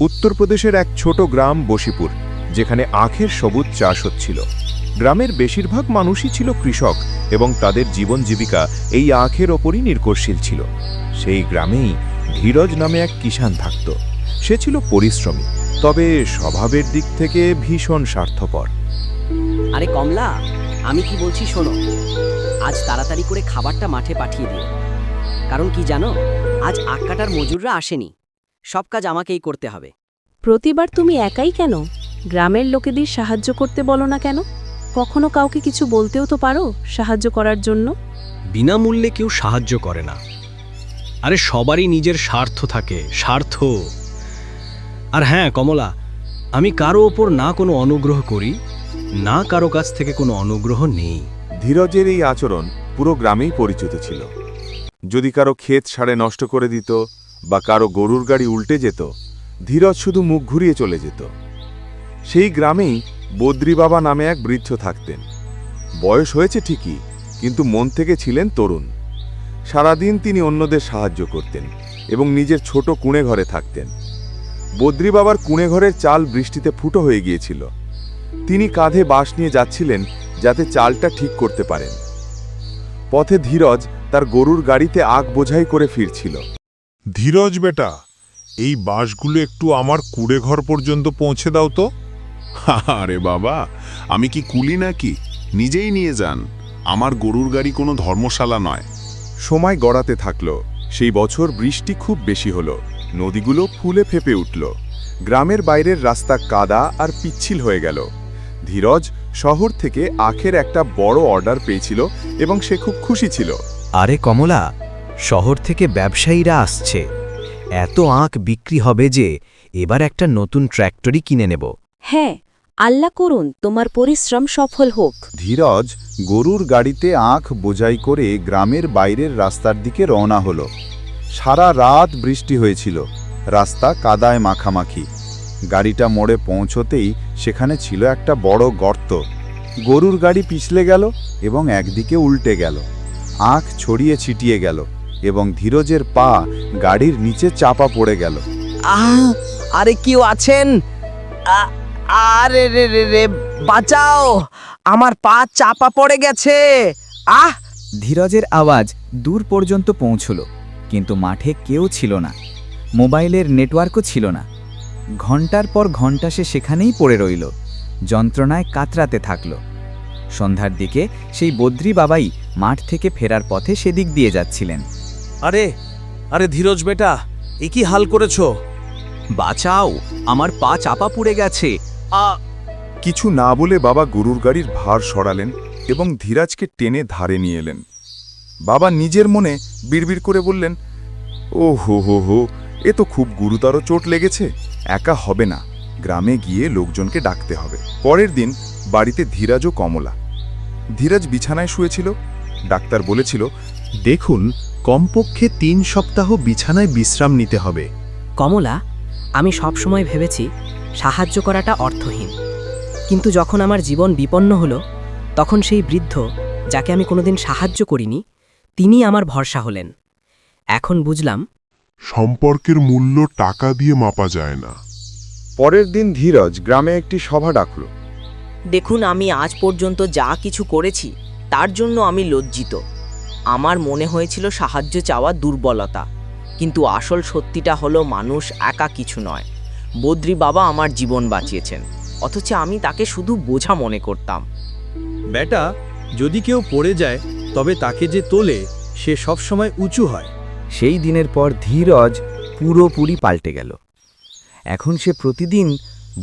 উত্তরপ্রদেশের এক ছোট গ্রাম বশিপুর, যেখানে আখের সবুজ চাষ হচ্ছিল। গ্রামের বেশিরভাগ মানুষই ছিল কৃষক এবং তাদের জীবন জীবিকা এই আখের ওপরই নির্ভরশীল ছিল। সেই গ্রামেই ধীরজ নামে এক কিষান থাকত। সে ছিল পরিশ্রমী, তবে স্বভাবের দিক থেকে ভীষণ স্বার্থপর। আরে কমলা, আমি কি বলছি শোনো, আজ তাড়াতাড়ি করে খাবারটা মাঠে পাঠিয়ে দিও। কারণ কি জানো, আজ আখ কাটার মজুররা আসেনি। সব কাজ আমাকেই করতে হবে। প্রতিবার তুমি একাই কেন? গ্রামের লোকেদের সাহায্য করতে বলো না কেন? কখনো কাউকে কিছু বলতেও তো পারো সাহায্য করার জন্য? বিনামূল্যে কেউ সাহায্য করে না। আরে সবারই নিজের স্বার্থ থাকে স্বার্থ। আর হ্যাঁ কমলা আমি কারও ওপর না কোনো অনুগ্রহ করি না কারও কাছ থেকে কোনো অনুগ্রহ নেই। ধীরজের এই আচরণ পুরো গ্রামেই পরিচিত ছিল। যদি কারও ক্ষেত সাড়ে নষ্ট করে দিত বা কারও গরুর গাড়ি উল্টে যেত, ধীরজ শুধু মুখ ঘুরিয়ে চলে যেত। সেই গ্রামেই বদ্রী বাবা নামে এক বৃদ্ধ থাকতেন। বয়স হয়েছে ঠিকই, কিন্তু মন থেকে ছিলেন তরুণ। সারাদিন তিনি অন্যদের সাহায্য করতেন এবং নিজের ছোট কুঁড়ে ঘরে থাকতেন। বদ্রী বাবার কুঁড়ে ঘরের চাল বৃষ্টিতে ফুটো হয়ে গিয়েছিল। তিনি কাঁধে বাঁশ নিয়ে যাচ্ছিলেন যাতে চালটা ঠিক করতে পারেন। পথে ধীরজ তার গরুর গাড়িতে আগ বোঝাই করে ফিরছিল। ধীরজ বেটা এই বাঁশগুলো একটু আমার কুড়ে ঘর পর্যন্ত পৌঁছে দাও তো। আরে বাবা আমি কি কুলি নাকি? নিজেই নিয়ে যান। আমার গরুর গাড়ি কোনো ধর্মশালা নয়। সময় গড়াতে থাকল। সেই বছর বৃষ্টি খুব বেশি হলো। নদীগুলো ফুলে ফেপে উঠল। গ্রামের বাইরের রাস্তা কাদা আর পিচ্ছিল হয়ে গেল। ধীরজ শহর থেকে আখের একটা বড় অর্ডার পেয়েছিল এবং সে খুব খুশি ছিল। আরে কমলা শহর থেকে ব্যবসায়ীরা আসছে। এত আখ বিক্রি হবে যে এবার একটা নতুন ট্র্যাক্টরই কিনে নেব। হ্যাঁ আল্লাহ করুন তোমার পরিশ্রম সফল হোক। ধীরজ গরুর গাড়িতে আখ বোঝাই করে গ্রামের বাইরের রাস্তার দিকে রওনা হলো। সারা রাত বৃষ্টি হয়েছিল। রাস্তা কাদায় মাখামাখি। গাড়িটা মোড়ে পৌঁছতেই সেখানে ছিল একটা বড় গর্ত। গরুর গাড়ি পিছলে গেল এবং একদিকে উল্টে গেল। আখ ছড়িয়ে ছিটিয়ে গেল। এবং ধীরজের পা গাড়ির নিচে চাপা পড়ে গেল। আহ আরে কেউ আছেন? আ- আরে রে রে রে বাঁচাও! আমার পা চাপা পড়ে গেছে। আহ! ধীরজের আওয়াজ দূর পর্যন্ত পৌঁছল কিন্তু মাঠে কেউ ছিল না। মোবাইলের নেটওয়ার্কও ছিল না। ঘণ্টার পর ঘণ্টা সে সেখানেই পড়ে রইল যন্ত্রণায় কাতরাতে থাকল। সন্ধ্যার দিকে সেই বদ্রী বাবাই মাঠ থেকে ফেরার পথে সেদিক দিয়ে যাচ্ছিলেন। আরে আরে ধীরজ বেটা এ কি হাল করেছ? বাঁচাও আমার পা চাপা পড়ে গেছে। আ কিছু না বলে বাবা গরুর গাড়ির ভার সরালেন এবং ধীরাজকে টেনে ধারে নিয়ে এলেন। বাবা নিজের মনে বিড়বিড় করে বললেন ও হো হো হো এ তো খুব গুরুতর চোট লেগেছে একা হবে না গ্রামে গিয়ে লোকজনকে ডাকতে হবে। পরের দিন বাড়িতে ধীরাজ ও কমলা। ধীরাজ বিছানায় শুয়েছিল ডাক্তার বলেছিল দেখুন কমপক্ষে তিন সপ্তাহ বিছানায় বিশ্রাম নিতে হবে। কমলা আমি সবসময় ভেবেছি সাহায্য করাটা অর্থহীন। কিন্তু যখন আমার জীবন বিপন্ন হলো তখন সেই বৃদ্ধ যাকে আমি কোনোদিন সাহায্য করিনি তিনি আমার ভরসা হলেন। এখন বুঝলাম সম্পর্কের মূল্য টাকা দিয়ে মাপা যায় না। পরের দিন ধীরজ গ্রামে একটি সভা ডাকল। দেখুন আমি আজ পর্যন্ত যা কিছু করেছি তার জন্য আমি লজ্জিত। আমার মনে হয়েছিল সাহায্য চাওয়া দুর্বলতা কিন্তু আসল সত্যিটা হলো মানুষ একা কিছু নয়। বদ্রী বাবা আমার জীবন বাঁচিয়েছেন অথচ আমি তাকে শুধু বোঝা মনে করতাম। বেটা যদি কেউ পড়ে যায় তবে তাকে যে তোলে সে সবসময় উঁচু হয়। সেই দিনের পর ধীরজ পুরোপুরি পাল্টে গেল। এখন সে প্রতিদিন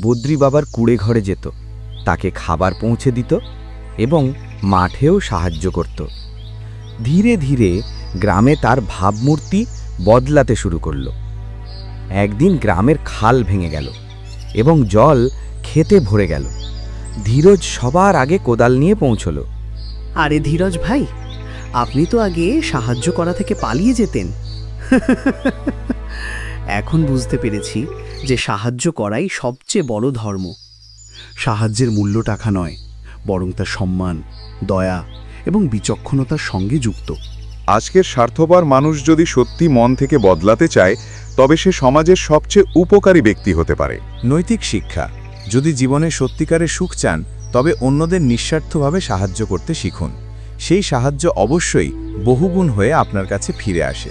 বদ্রী বাবার কুড়ে ঘরে যেত তাকে খাবার পৌঁছে দিত এবং মাঠেও সাহায্য করত। ধীরে ধীরে গ্রামে তার ভাবমূর্তি বদলাতে শুরু করল। একদিন গ্রামের খাল ভেঙে গেল এবং জল খেতে ভরে গেল। ধীরজ সবার আগে কোদাল নিয়ে পৌঁছল। আরে ধীরজ ভাই, আপনি তো আগে সাহায্য করা থেকে পালিয়ে যেতেন। এখন বুঝতে পেরেছি যে সাহায্য করাই সবচেয়ে বড় ধর্ম। সাহায্যের মূল্য টাকা নয়, বরং তার সম্মান, দয়া এবং বিচক্ষণতার সঙ্গে যুক্ত। আজকের স্বার্থপর মানুষ যদি সত্যি মন থেকে বদলাতে চায় তবে সে সমাজের সবচেয়ে উপকারী ব্যক্তি হতে পারে। নৈতিক শিক্ষা। যদি জীবনে সত্যিকারে সুখ চান তবে অন্যদের নিঃস্বার্থভাবে সাহায্য করতে শিখুন। সেই সাহায্য অবশ্যই বহুগুণ হয়ে আপনার কাছে ফিরে আসে।